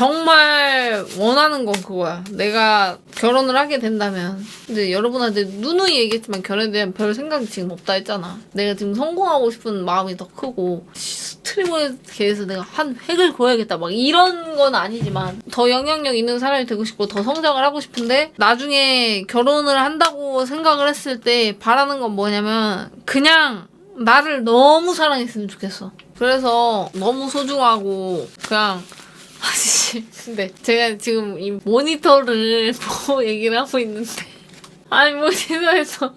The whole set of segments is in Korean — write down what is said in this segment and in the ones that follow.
정말 원하는 건 그거야. 내가 결혼을 하게 된다면. 근데 여러분한테 누누이 얘기했지만 결혼에 대한 별 생각이 지금 없다 했잖아. 내가 지금 성공하고 싶은 마음이 더 크고 스트리머에 대해서 내가 한 획을 그어야겠다. 막 이런 건 아니지만 더 영향력 있는 사람이 되고 싶고 더 성장을 하고 싶은데 나중에 결혼을 한다고 생각을 했을 때 바라는 건 뭐냐면 그냥 나를 너무 사랑했으면 좋겠어. 그래서 너무 소중하고 그냥 아씨 근데 제가 지금 이 모니터를 보고 얘기를 하고 있는데 아니 모니터에서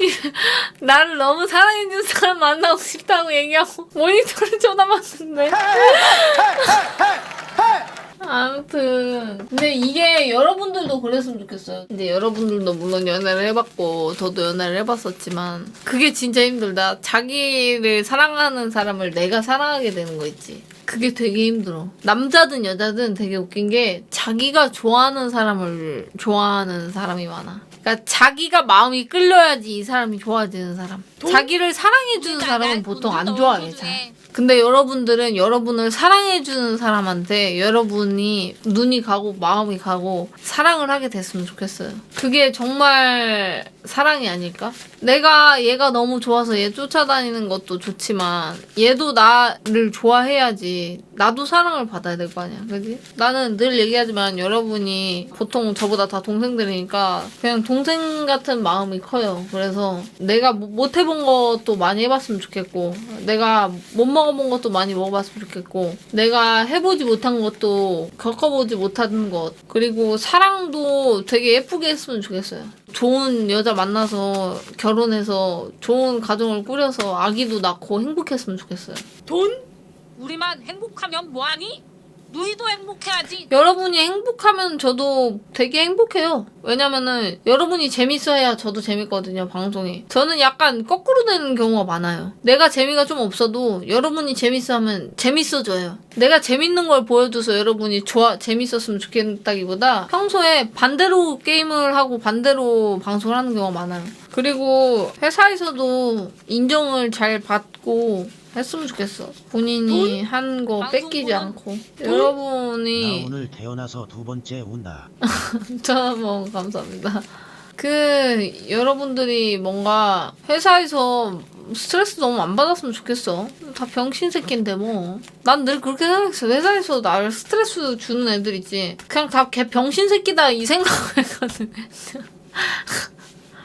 이- 나를 너무 사랑해준 사람 만나고 싶다고 얘기하고 모니터를 쳐다봤는데 아무튼 근데 이게 여러분들도 그랬으면 좋겠어요. 이제 여러분들도 물론 연애를 해봤고 저도 연애를 해봤었지만 그게 진짜 힘들다. 자기를 사랑하는 사람을 내가 사랑하게 되는 거 있지. 그게 되게 힘들어. 남자든 여자든 되게 웃긴 게 자기가 좋아하는 사람을 좋아하는 사람이 많아. 그러니까 자기가 마음이 끌려야지 이 사람이 좋아지는 사람. 자기를 사랑해주는 사람은 보통 안 좋아해. 잘. 근데 여러분들은 여러분을 사랑해주는 사람한테 여러분이 눈이 가고 마음이 가고 사랑을 하게 됐으면 좋겠어요. 그게 정말 사랑이 아닐까? 내가 얘가 너무 좋아서 얘 쫓아다니는 것도 좋지만 얘도 나를 좋아해야지 나도 사랑을 받아야 될 거 아니야. 그지? 나는 늘 얘기하지만 여러분이 보통 저보다 다 동생들이니까 그냥 동생 같은 마음이 커요. 그래서 내가 뭐- 못 해본 것도 많이 해봤으면 좋겠고 내가 못 먹어본 것도 많이 먹어봤으면 좋겠고 내가 해보지 못한 것도 겪어보지 못한 것 그리고 사랑도 되게 예쁘게 했으면 좋겠어요. 좋은 여자 만나서 결혼해서 좋은 가정을 꾸려서 아기도 낳고 행복했으면 좋겠어요. 돈? 우리만 행복하면 뭐하니? 누이도 행복해야지. 여러분이 행복하면 저도 되게 행복해요. 왜냐면은 여러분이 재밌어야 저도 재밌거든요, 방송이. 저는 약간 거꾸로 되는 경우가 많아요. 내가 재미가 좀 없어도 여러분이 재밌어하면 재밌어져요. 내가 재밌는 걸 보여줘서 여러분이 좋아, 재밌었으면 좋겠다기보다 평소에 반대로 게임을 하고 반대로 방송을 하는 경우가 많아요. 그리고 회사에서도 인정을 잘 받고 했으면 좋겠어. 본인이 한 거 뺏기지 방송보다 않고. 나 여러분이 오늘 태어나서 두 번째 운다. 저뭐 감사합니다. 그 여러분들이 뭔가 회사에서 스트레스 너무 안 받았으면 좋겠어. 다 병신 새끼인데 뭐. 난 늘 그렇게 생각했어. 회사에서 나를 스트레스 주는 애들 있지. 그냥 다개 병신 새끼다 이 생각을 했거든.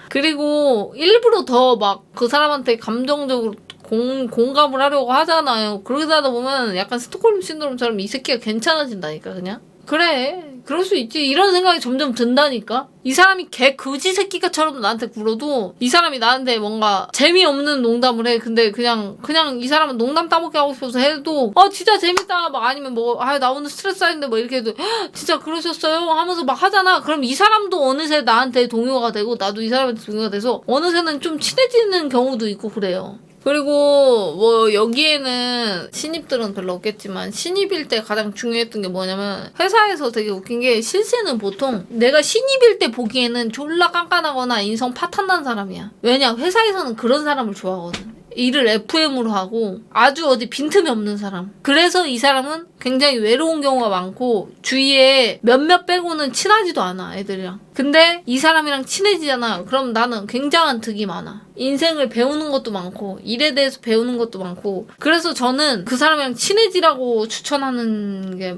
그리고 일부러 더 막 그 사람한테 감정적으로 공, 공감을 하려고 하잖아요. 그러다 보면 약간 스톡홀름 신드롬처럼 이 새끼가 괜찮아진다니까, 그냥. 그래. 그럴 수 있지. 이런 생각이 점점 든다니까? 이 사람이 개 거지 새끼가처럼 나한테 굴어도 이 사람이 나한테 뭔가 재미없는 농담을 해. 근데 그냥, 그냥 이 사람은 농담 따먹게 하고 싶어서 해도, 어, 진짜 재밌다. 막 아니면 뭐, 아, 나 오늘 스트레스 쌓이는데 뭐 이렇게 해도, "헉, 진짜 그러셨어요? 하면서 막 하잖아. 그럼 이 사람도 어느새 나한테 동요가 되고, 나도 이 사람한테 동요가 돼서, 어느새는 좀 친해지는 경우도 있고 그래요. 그리고 뭐 여기에는 신입들은 별로 없겠지만 신입일 때 가장 중요했던 게 뭐냐면 회사에서 되게 웃긴 게 실세는 보통 내가 신입일 때 보기에는 졸라 깐깐하거나 인성 파탄난 사람이야. 왜냐 회사에서는 그런 사람을 좋아하거든. 일을 FM으로 하고 아주 어디 빈틈이 없는 사람. 그래서 이 사람은 굉장히 외로운 경우가 많고 주위에 몇몇 빼고는 친하지도 않아 애들이랑. 근데 이 사람이랑 친해지잖아. 그럼 나는 굉장한 득이 많아. 인생을 배우는 것도 많고 일에 대해서 배우는 것도 많고 그래서 저는 그 사람이랑 친해지라고 추천하는 게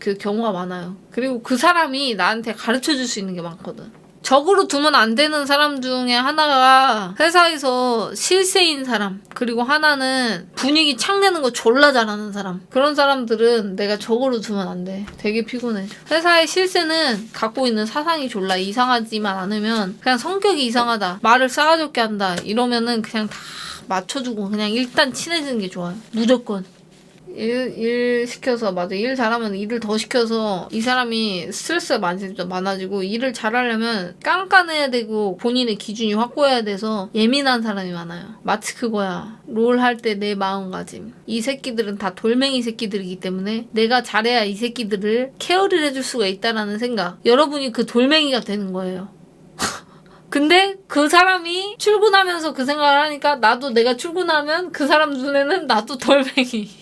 그 경우가 많아요. 그리고 그 사람이 나한테 가르쳐 줄 수 있는 게 많거든. 적으로 두면 안 되는 사람 중에 하나가 회사에서 실세인 사람 그리고 하나는 분위기 창내는 거 졸라 잘하는 사람. 그런 사람들은 내가 적으로 두면 안 돼. 되게 피곤해. 회사의 실세는 갖고 있는 사상이 졸라 이상하지만 않으면 그냥 성격이 이상하다 말을 싸가지 없게 한다 이러면은 그냥 다 맞춰주고 그냥 일단 친해지는 게 좋아요. 무조건 일, 일 시켜서 맞아. 일 잘하면 일을 더 시켜서 이 사람이 스트레스가 많이, 많아지고 일을 잘하려면 깐깐해야 되고 본인의 기준이 확고해야 돼서 예민한 사람이 많아요. 마치 그거야. 롤 할 때 내 마음가짐. 이 새끼들은 다 돌멩이 새끼들이기 때문에 내가 잘해야 이 새끼들을 케어를 해줄 수가 있다라는 생각. 여러분이 그 돌멩이가 되는 거예요. 근데 그 사람이 출근하면서 그 생각을 하니까 나도 내가 출근하면 그 사람 눈에는 나도 돌멩이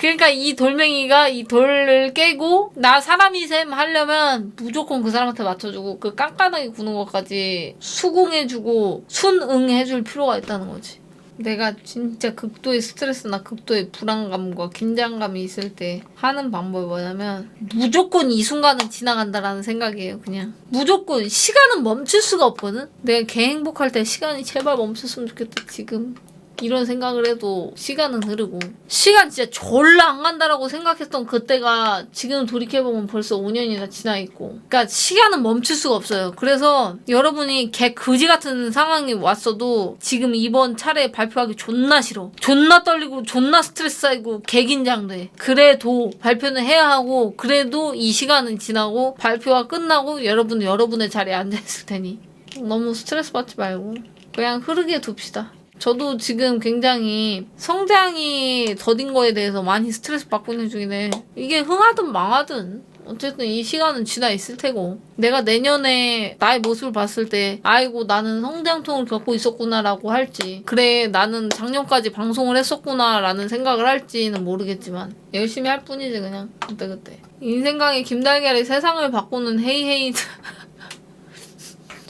그러니까 이 돌멩이가 이 돌을 깨고 나 사람이 셈 하려면 무조건 그 사람한테 맞춰주고 그 깐깐하게 구는 것까지 수긍해주고 순응해줄 필요가 있다는 거지. 내가 진짜 극도의 스트레스나 극도의 불안감과 긴장감이 있을 때 하는 방법이 뭐냐면 무조건 이 순간은 지나간다라는 생각이에요 그냥. 무조건 시간은 멈출 수가 없거든? 내가 개 행복할 때 시간이 제발 멈췄으면 좋겠다 지금 이런 생각을 해도 시간은 흐르고. 시간 진짜 졸라 안 간다라고 생각했던 그때가 지금 돌이켜보면 벌써 5년이나 지나 있고. 그러니까 시간은 멈출 수가 없어요. 그래서 여러분이 개 그지 같은 상황이 왔어도 지금 이번 차례 발표하기 존나 싫어. 존나 떨리고 존나 스트레스 쌓이고 개 긴장돼. 그래도 발표는 해야 하고 그래도 이 시간은 지나고 발표가 끝나고 여러분은 여러분의 자리에 앉아있을 테니. 너무 스트레스 받지 말고 그냥 흐르게 둡시다. 저도 지금 굉장히 성장이 더딘 거에 대해서 많이 스트레스 받고 있는 중인데 이게 흥하든 망하든 어쨌든 이 시간은 지나 있을 테고. 내가 내년에 나의 모습을 봤을 때 아이고 나는 성장통을 겪고 있었구나라고 할지 그래 나는 작년까지 방송을 했었구나라는 생각을 할지는 모르겠지만 열심히 할 뿐이지 그냥. 그때그때. 인생 강의 김달걀이 세상을 바꾸는 헤이헤이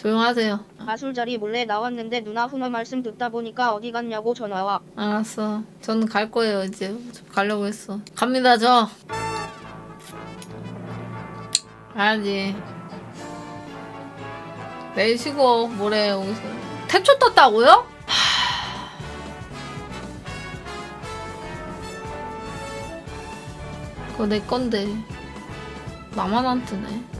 조용하세요 마술자리 몰래 나왔는데 누나 훈화 말씀 듣다 보니까 어디 갔냐고 전화와. 알았어. 저는 갈 거예요, 이제. 가려고 했어. 갑니다, 저. 가야지. 내일 쉬고, 모레 여기서. 태초 떴다고요? 하... 그거 내 건데. 나만 안 뜨네.